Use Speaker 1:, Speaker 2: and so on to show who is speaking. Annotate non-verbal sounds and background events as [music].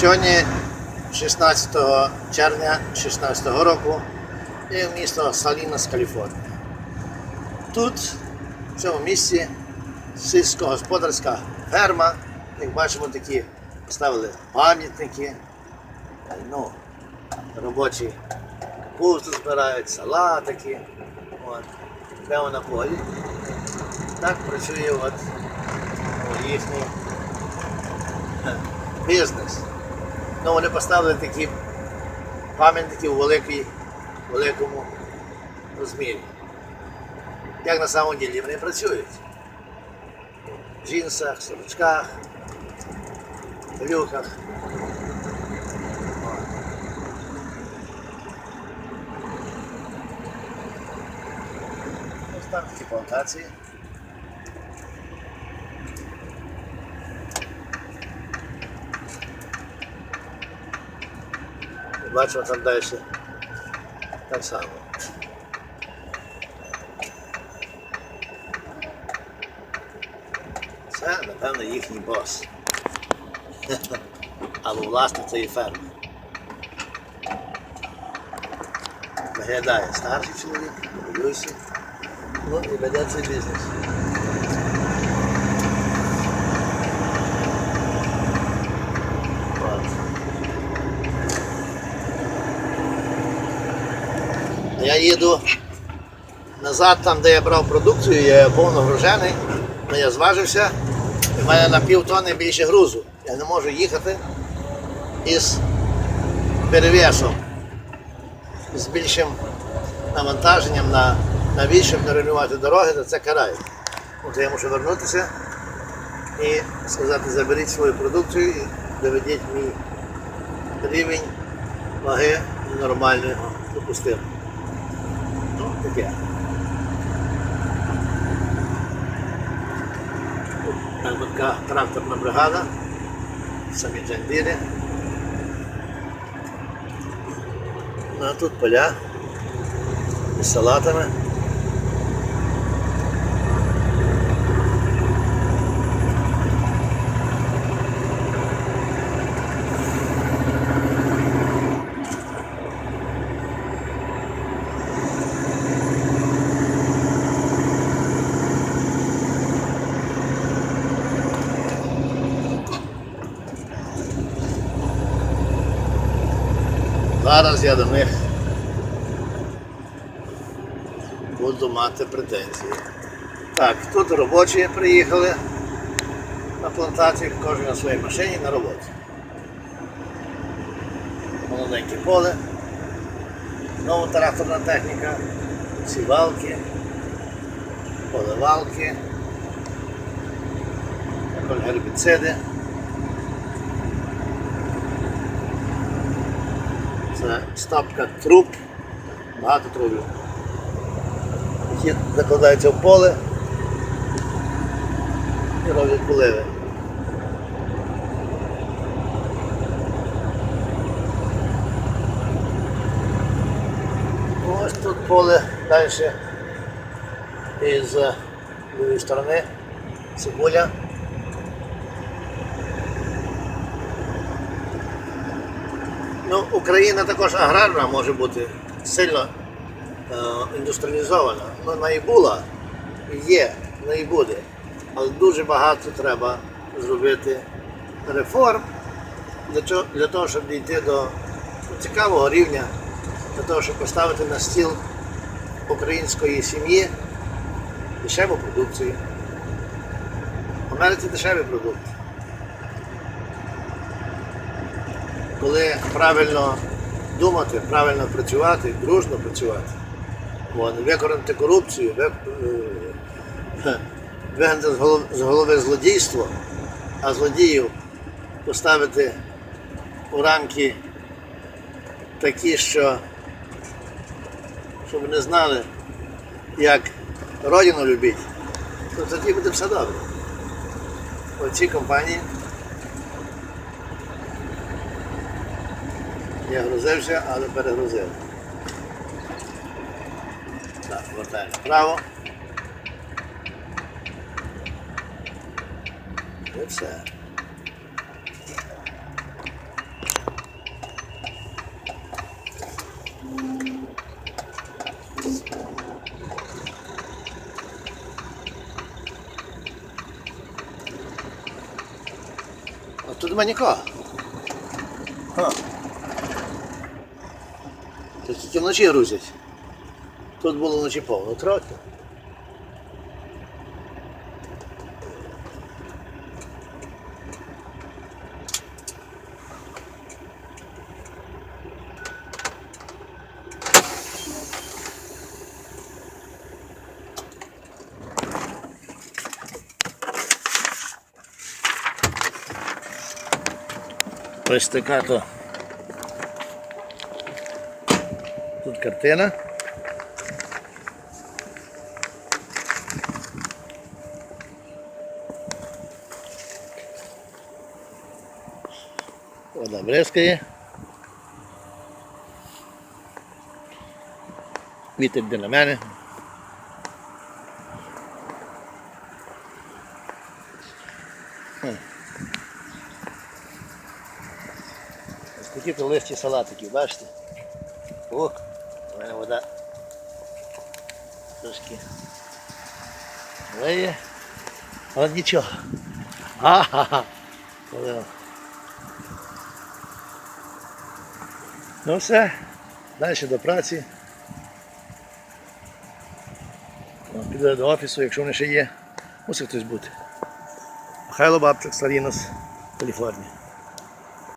Speaker 1: Сьогодні, 16 червня 2016 року, є місто Салінас, Каліфорнія. Тут, в цьому місці, сільськогосподарська ферма. Як бачимо, такі поставили пам'ятники, ну, робочі капусту збирають, салатики. От. Прямо на полі. Так працює от, ну, їхній е, бізнес. Ну, вони поставили такі пам'ятники у великій, великому розмірі. Як на самому ділі вони працюють? В джинсах, сорочках, брюках. Ось так такі плантації. Бачимо там далі так само. Це, напевно, їхній бос. [laughs] Або власник цієї ферми. Виглядає старший чоловік, боюся. Ну і веде цей бізнес. Їду назад, там, де я брав продукцію, я повно гружений, але я зважився, і в мене на пів тонни більше грузу. Я не можу їхати із перевесом, з більшим навантаженням на, на віз, щоб дороги, то це карає. От я мушу вернутися і сказати, заберіть свою продукцію і доведіть мій рівень ваги нормального, допустимо. Ну, таке. Так, така тракторна бригада, самі джандіри. Ну, а тут поля із салатами. Зараз я до них буду мати претензії. Так, тут робочі приїхали на плантацію, кожен на своїй машині на роботі. Молоденьке поле, знову тракторна техніка, сівалки, поливалки, також гербіциди. Це стапка труб, багато трубів. Які закладаються в поле і роблять поливи. Ось тут поле далі із лівої сторони цибуля. Ну, Україна також аграрна може бути сильно е, індустріалізована. Ну, і була, є, і буде. Але дуже багато треба зробити реформ для, чого, для того, щоб дійти до цікавого рівня, для того, щоб поставити на стіл української сім'ї дешеву продукцію. В Америці дешеві продукти. Коли правильно думати, правильно працювати, дружно працювати, от, викорінити корупцію, е, [laughs] вигнати з голови злодійство, а злодіїв поставити у рамки такі, що щоб вони знали, як родину любити, то тоді буде все добре. Оці компанії Nie rozejrzę się, ale będę rozejrzał. Tak, wracając tak, w prawo. Dobrze. O, tu. Huh. Тут тільки вночі грузять. Тут було вночі повно трохи. Ось така то. Тут картина. Вода бризкає. Вітер йде на мене. Ось такі то листі салатики, бачите? О, вода трошки леє. Але нічого. Ага. Ну все, далі до праці. О, Піду до офісу, якщо вони ще є. Мусить хтось бути. Михайло Бабчик, Славінос, Каліфорнія.